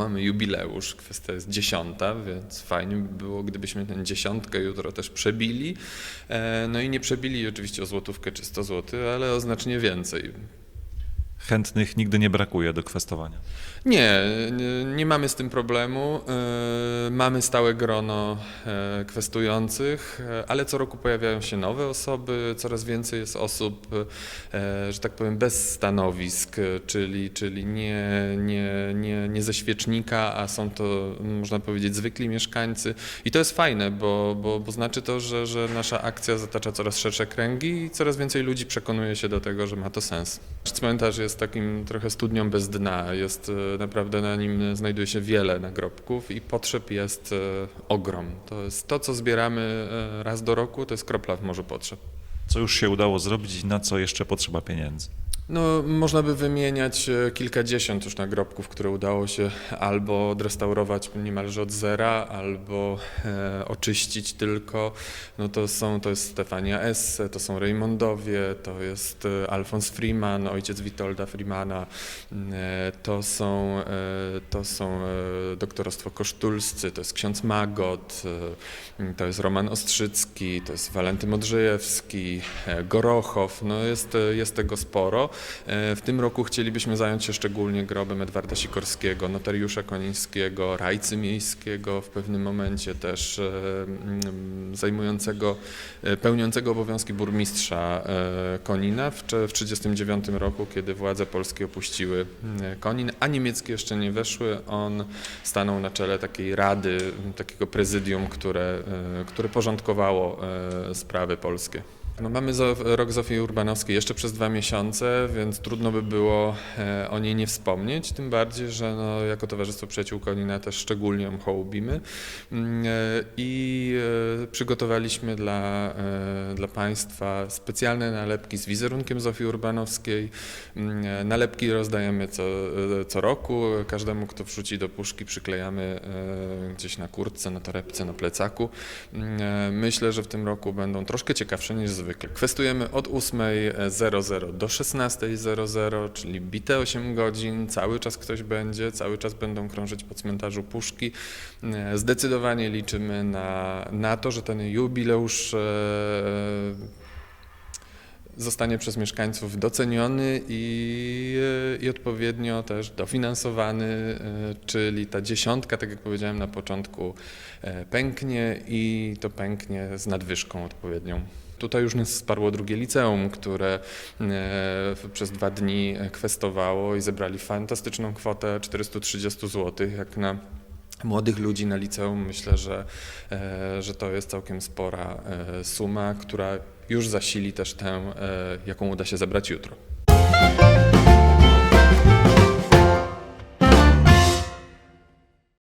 mamy jubileusz, kwestia jest dziesiąta, więc fajnie by było, gdybyśmy tę dziesiątkę jutro też przebili. E, No i nie przebili oczywiście o złotówkę czy 100 zł, ale o znacznie więcej. Chętnych nigdy nie brakuje do kwestowania. Nie, nie, mamy z tym problemu. E, Mamy stałe grono e, kwestujących, e, ale co roku pojawiają się nowe osoby, coraz więcej jest osób, że tak powiem, bez stanowisk, czyli, czyli nie, nie, nie, nie ze świecznika, a są to, można powiedzieć, zwykli mieszkańcy. I to jest fajne, bo, bo, bo znaczy to, że, że nasza akcja zatacza coraz szersze kręgi i coraz więcej ludzi przekonuje się do tego, że ma to sens. Cmentarz jest takim trochę studnią bez dna. Jest e, naprawdę na nim znajduje się wiele nagrobków i potrzeb jest e, ogrom. To jest to, co zbieramy e, raz do roku, to jest kropla w morzu potrzeb. Co już się udało zrobić i na co jeszcze potrzeba pieniędzy? No, można by wymieniać e, kilkadziesiąt już nagrobków, które udało się albo odrestaurować niemalże od zera, albo e, oczyścić tylko. No to są, to jest Stefania Esse, to są Raymondowie, to jest e, Alfons Freeman, ojciec Witolda Freemana, m, e, to są, e, to są e, doktorostwo kosztulscy, to jest ksiądz Magot, e, m, to jest Roman Ostrzycki, to jest Walenty Modrzejewski, e, Gorochow, no jest, jest tego sporo. E, W tym roku chcielibyśmy zająć się szczególnie grobem Edwarda Sikorskiego, notariusza Konińskiego, rajcy miejskiego, w pewnym momencie też e, mm, zajmującego, e, pełniącego obowiązki burmistrza Konina w cze- w 1939 roku, kiedy władze polskie opuściły Konin, a niemieckie jeszcze nie weszły. On stanął na czele takiej rady, takiego prezydium, które, które porządkowało sprawy polskie. No mamy rok Zofii Urbanowskiej jeszcze przez dwa miesiące, więc trudno by było e, o niej nie wspomnieć, tym bardziej, że no, jako Towarzystwo Przyjaciół Konina też szczególnie ją hołubimy Mm, e, i e, przygotowaliśmy dla, dla Państwa specjalne nalepki z wizerunkiem Zofii Urbanowskiej. Mm, Nalepki rozdajemy co, co roku, każdemu kto wrzuci do puszki przyklejamy gdzieś na kurtce, na torebce, na plecaku. Mm, Myślę, że w tym roku będą troszkę ciekawsze niż zwykle. Kwestujemy od 8.00 do 16.00, czyli bite 8 godzin, cały czas ktoś będzie, cały czas będą krążyć po cmentarzu puszki. E, Zdecydowanie liczymy na, na to, że ten jubileusz e, zostanie przez mieszkańców doceniony i, e, i odpowiednio też dofinansowany, czyli ta dziesiątka, tak jak powiedziałem na początku, pęknie i to pęknie z nadwyżką odpowiednią. Tutaj już nas wsparło drugie liceum, które e, przez dwa dni kwestowało i zebrali fantastyczną kwotę 430 zł, jak na młodych ludzi na liceum. Myślę, że, e, że to jest całkiem spora e, suma, która już zasili też tę, jaką uda się zebrać jutro.